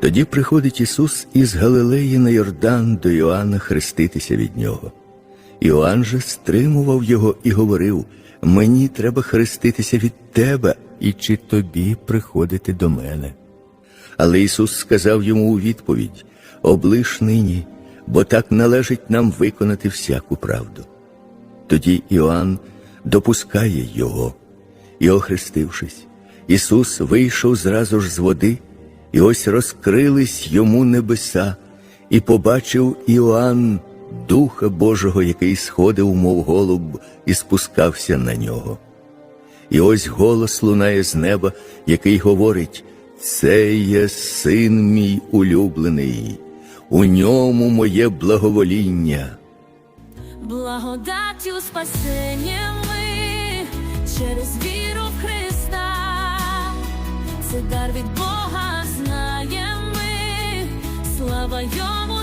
Тоді приходить Ісус із Галилеї на Йордан до Іоанна хреститися від нього. Іоанн же стримував його і говорив: Мені треба хреститися від тебе, і чи тобі приходити до мене. Але Ісус сказав йому у відповідь: Облиш нині, бо так належить нам виконати всяку правду. Тоді Іоанн допускає його, і, охрестившись, Ісус вийшов зразу ж з води, і ось розкрились йому небеса, і побачив Іоанн Духа Божого, який сходив, мов голуб, і спускався на нього. І ось голос лунає з неба, який говорить: Це є син мій улюблений, у ньому моє благовоління. Благодаттю спасення Це дар від Бога знаємо ми, слава йому